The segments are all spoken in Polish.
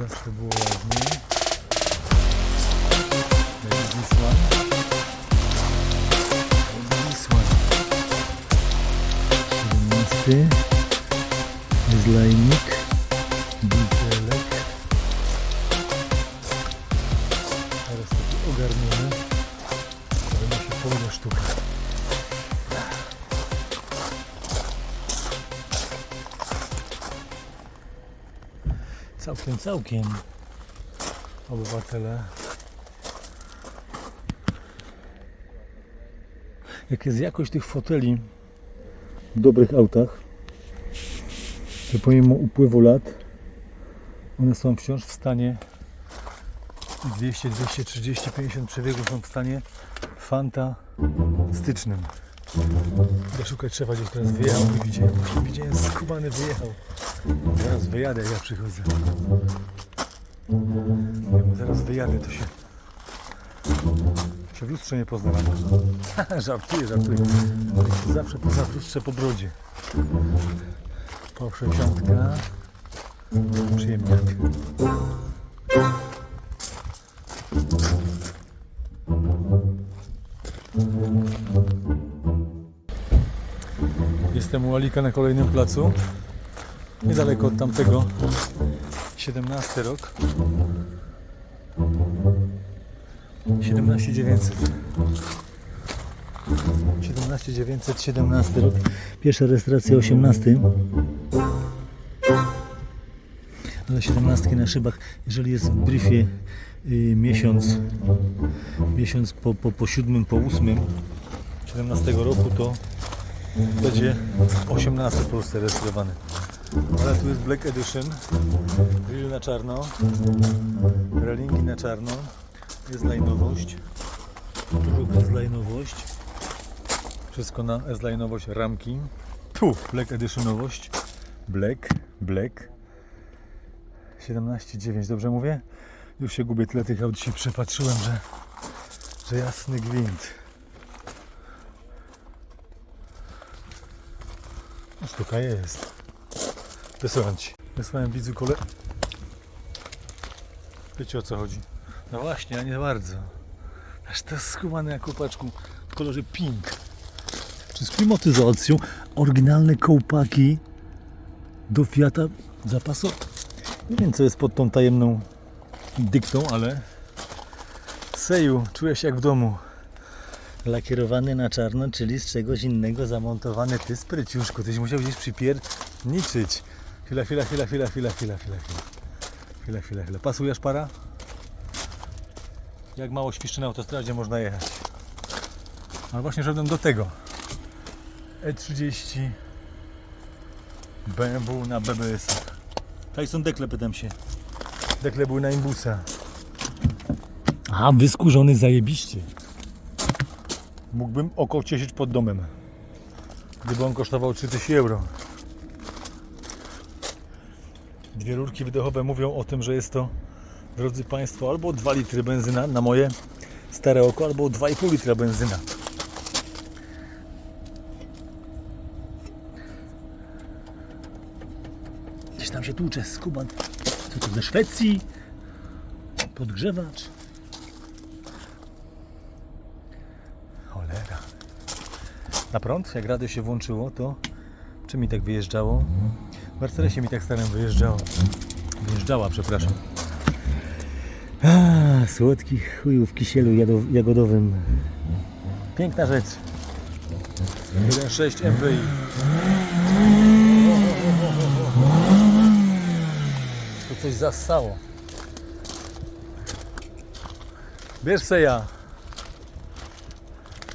Zawsze było ładnie. Będzie Wisła. Będzie Wisła. 17. Jest lajnik. Butelek. Całkiem, całkiem. Obywatele. Jak jest jakość tych foteli w dobrych autach, to pomimo upływu lat one są wciąż w stanie 200, 230, 50 przebiegów są w stanie fantastycznym. Ja szukać trzeba gdzieś teraz wyjechał, widziałem. Widziałem skubany wyjechał. Zaraz wyjadę, ja przychodzę. Ja zaraz wyjadę, to się... się w lustrze nie pozna na Żartuję, żartuję. Zawsze pozna w lustrze po brodzie. Po 60. Przyjemniak. Jestem u Alika na kolejnym placu. Niedaleko od tamtego. 17 rok. 17900. 17900, 17 rok. Pierwsza rejestracja 18. Ale 17 na szybach, jeżeli jest w briefie y, miesiąc, miesiąc po, po, po 7, po 8 17 roku, to będzie 18 w Polsce rejestrowany. Ale tu jest Black Edition, grill na czarno, railingi na czarno, jest lajnowość, tu jest lajnowość, wszystko na S-lajnowość, ramki, tu Black Editionowość, Black, Black, 17,9, dobrze mówię? Już się gubię, tyle tych aut dzisiaj przepatrzyłem, że, że jasny gwint. No, Sztuka jest. Wysyłam ci. Wysłałem widzu kole... Wiecie o co chodzi? No właśnie, a nie bardzo. Aż to jest skubane jak kopaczku w kolorze pink. Czy z klimatyzacją oryginalne kołpaki do Fiata zapasu. Nie wiem co jest pod tą tajemną dyktą, ale Seju, czuję się jak w domu. Lakierowany na czarno, czyli z czegoś innego zamontowany. Ty spryciuszku, tyś musiał gdzieś przypierniczyć. Chwila, chwila, chwila, chwila, chwila, chwila, chwila, chwila. Chwila, chwila, chwila. Pasujesz para? Jak mało świszczy na autostradzie można jechać. Ale właśnie szedłem do tego. E30 BMW na BBS. Tyson Dekle pytam się. Dekle był na imbusa. A, wyskurzony zajebiście. Mógłbym oko cieszyć pod domem. Gdyby on kosztował 3000 euro. Dwie rurki wydechowe mówią o tym, że jest to, drodzy Państwo, albo 2 litry benzyna na moje stare oko, albo 2,5 litra benzyna. Gdzieś tam się tłucze skuban. Co to ze Szwecji? Podgrzewacz. Cholera. Na prąd, jak radio się włączyło, to czy mi tak wyjeżdżało? W Mercedesie mi tak starym wyjeżdżało. Wyjeżdżała, przepraszam. A, słodki w kisielu jagodowym. Piękna rzecz. 1.6 MPI. To coś zassało. Bierz se ja.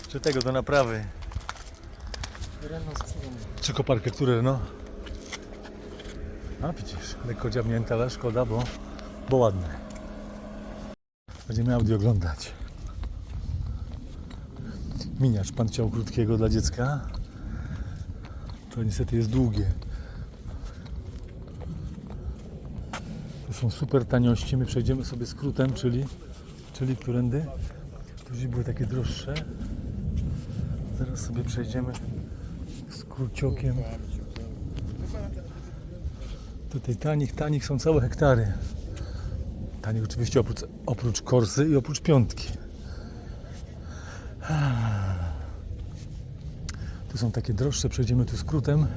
Czy tego do naprawy? Czy koparkę, które no? A widzisz, lekko dziabnięte, ale szkoda, bo, bo ładne. Będziemy audio oglądać. Miniacz pan chciał krótkiego dla dziecka. To niestety jest długie. To są super taniości. My przejdziemy sobie skrótem, czyli, czyli którędy? Gdzieś były takie droższe. Zaraz sobie przejdziemy skróciokiem. Tutaj tanich, tanich są całe hektary. Taniej oczywiście oprócz, oprócz Korsy i oprócz Piątki. Tu są takie droższe, przejdziemy tu skrótem.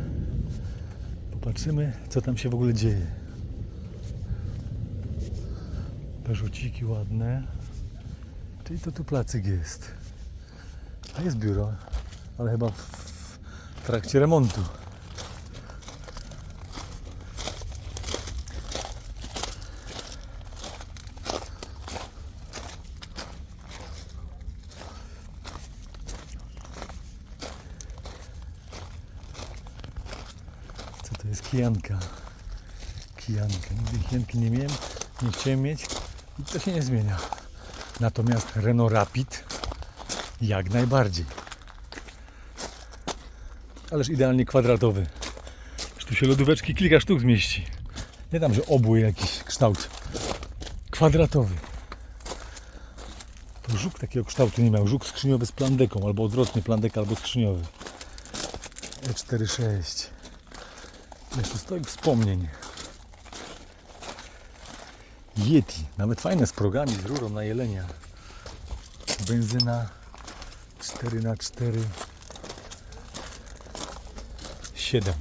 Popatrzymy, co tam się w ogóle dzieje. Perzuciki ładne. Czyli to tu placyk jest. A jest biuro, ale chyba w trakcie remontu. Co to jest kijanka? Kijanka. Nigdy kijanki nie miałem, nie chciałem mieć i to się nie zmienia. Natomiast Renault Rapid jak najbardziej. Ależ idealnie kwadratowy. Że tu się lodóweczki kilka sztuk zmieści. Nie tam, że obły jakiś kształt. Kwadratowy. To żuk takiego kształtu nie miał. Żuk skrzyniowy z plandeką, albo odwrotnie plandeka, albo skrzyniowy. E E46. Jeszcze stoi wspomnień. Yeti. Nawet fajne z progami, z rurą na jelenia. Benzyna 4 na 4 7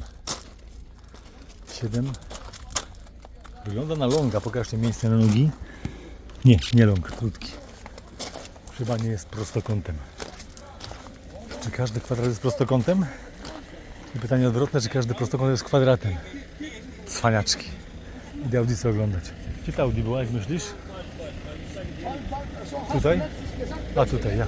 7 Wygląda na longa. Pokażcie miejsce na nogi. Nie, nie long, krótki. Chyba nie jest prostokątem. Czy każdy kwadrat jest prostokątem? I pytanie odwrotne, czy każdy prostokąt jest kwadratem? Cwaniaczki. Idę audycję oglądać. Gdzie ta Audi była, jak myślisz? Tutaj? A tutaj, ja.